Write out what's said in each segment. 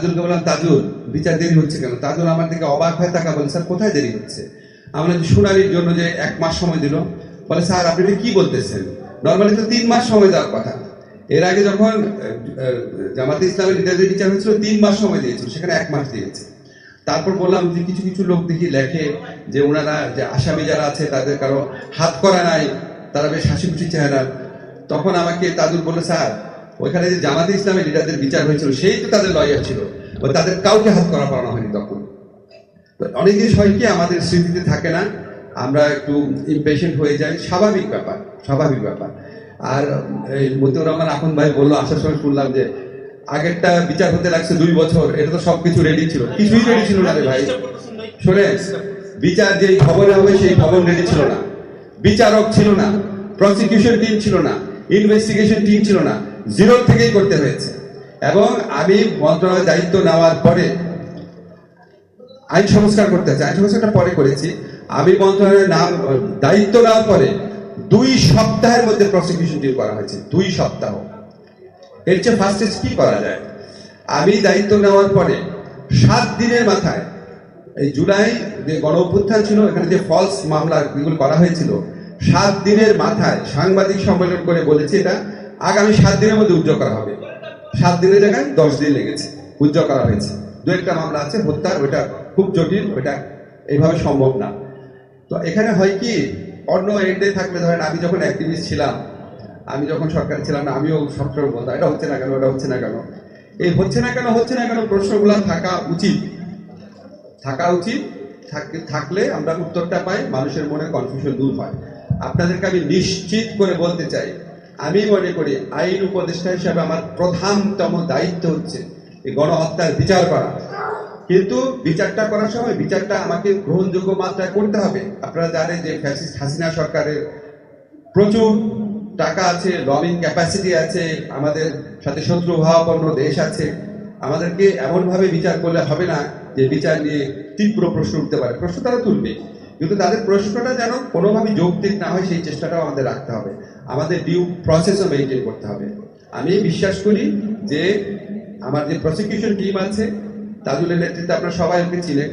তাজুলকে বললাম, তাজুল, বিচার দেরি হচ্ছে কেন? তাজুল আমার দিকে অবাক হয়ে টাকা বলে, স্যার, কোথায় দেরি হচ্ছে? আমরা যে শুনানির জন্য যে এক মাস সময় দিল, বলে, স্যার, আপনি কি বলতেছেন? নর্মালি তো তিন মাস সময় দেওয়ার কথা। এর আগে যখন জামাতে ইসলামের লিডারদের বিচার হয়েছিল, তিন মাস সময় দিয়েছিল, সেখানে এক মাস দিয়েছে। তারপর বললাম যে কিছু কিছু লোক দেখি লেখে যে ওনারা যে আসামি যারা আছে, তাদের কারও হাত করা নাই, তারা বেশ হাসি খুশি চেহারা তখন আমাকে তাজুল বলে স্যার ওইখানে যে জামাতে ইসলামের লিডারদের বিচার হয়েছিল, সেই তো তাদের লয়ার ছিল। তাদের কাউকে হাত করা পড়ানো হয়নি তখন। অনেক জিনিস হয় কি, আমাদের স্মৃতিতে থাকে না। আমরা একটু ইম্পেশেন্ট হয়ে যাই। স্বাভাবিক ব্যাপার স্বাভাবিক ব্যাপার। আর এই মতিউর রহমান এখন ভাই বলল, আসার সময় শুনলাম যে, আগেরটা বিচার হতে লাগছে দুই বছর, এটা তো সবকিছু রেডি ছিল। কিছুই রেডি ছিল না রে ভাই। শোনে বিচার যেই খবরে হবে, সেই খবর রেডি ছিল না। বিচারক ছিল না। প্রসিকিউশন টিম ছিল না। ইনভেস্টিগেশন টিম ছিল না। জিরো থেকেই করতে হয়েছে। এবং আমি মন্ত্রণালয়ের দায়িত্ব নেওয়ার পরে আইন সংস্কার করতে আছে আইন সংস্কারটা পরে করেছি। আমি মন্ত্রণালয়ের নাম, দায়িত্ব নেওয়ার পরে দুই সপ্তাহের মধ্যে প্রসিকিউশন টিম করা হয়েছে। দুই সপ্তাহ। এর চেয়ে ফার্স্টেজ কি করা যায়? আমি দায়িত্ব নেওয়ার পরে সাত দিনের মাথায়, এই জুলাই যে গণ অভ্যুত্থান ছিল, এখানে যে ফলস মামলা করা হয়েছিল, সাত দিনের মাথায় সাংবাদিক সম্মেলন করে বলেছে এটা। আগামী সাত দিনের মধ্যে উজ্জ্বল করা হবে। সাত দিনের জায়গায় দশ দিন লেগেছে, উজ্জ্বল করা হয়েছে। দু একটা মামলা আছে হত্যার ওইটা খুব জটিল ওইটা এইভাবে সম্ভব না। তো এখানে হয় কি, অন্য এন্ডে থাকলে ধরেন আমি যখন অ্যাক্টিভিস্ট ছিলাম, আমি যখন সরকারে ছিলাম না আমিও সবসময় বলতাম, এটা হচ্ছে না কেন এটা হচ্ছে না কেন? এই হচ্ছে না কেন, হচ্ছে না কেন প্রশ্নগুলো থাকা উচিত। থাকা উচিত, থাক- থাকলে আমরা উত্তরটা পাই, মানুষের মনে কনফিউশন দূর হয়। আপনাদেরকে আমি নিশ্চিত করে বলতে চাই আমি মনে করি আইন উপদেষ্টা হিসাবে আমার প্রধানতম দায়িত্ব হচ্ছে এই গণহত্যার বিচার করা। কিন্তু বিচারটা করার সময় বিচারটা আমাকে গ্রহণযোগ্য মাত্রায় করতে হবে। আপনারা জানেন যে ফ্যাসিস্ট হাসিনা সরকারের প্রচুর টাকা আছে লবিং ক্যাপাসিটি আছে, আমাদের সাথে শত্রু ভাবাপন্ন দেশ আছে। আমাদেরকে এমনভাবে বিচার করলে হবে না যে বিচার নিয়ে তীব্র প্রশ্ন উঠতে পারে। প্রশ্ন তারা তুলবে কিন্তু তাদের প্রশ্নটা যেন কোনোভাবে যৌক্তিক না হয়, সেই চেষ্টাটাও আমাদের রাখতে হবে। আমাদের ডিউ প্রসেসও মেনটেন করতে হবে। আমি বিশ্বাস করি যে আমার যে প্রসিকিউশন টিম আছে, তাজুলের নেতৃত্বে আপনারা সবাই ওকে ছিলেন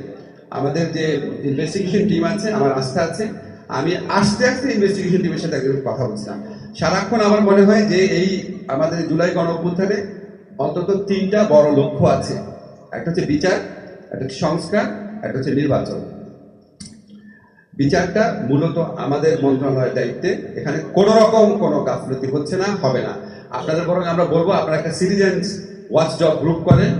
আমাদের যে ইনভেস্টিগেশন টিম আছে, আমার আস্থা আছে, আমি আস্তে আস্তে ইনভেস্টিগেশন টিমের সাথে একজন কথা বলছিলাম। সারাক্ষণ আমার মনে হয় যে এই আমাদের জুলাই গণ অন্তত তিনটা বড় লক্ষ্য আছে। একটা হচ্ছে বিচার, একটা হচ্ছে সংস্কার, একটা হচ্ছে নির্বাচন। বিচারটা মূলত আমাদের মন্ত্রণালয়ের দায়িত্বে। এখানে কোনো রকম কোনো গাফলতি হচ্ছে না, হবে না। আপনাদের বরং আমরা বলব, আপনারা একটা সিটিজেন্স ওয়াচ গ্রুপ করেন।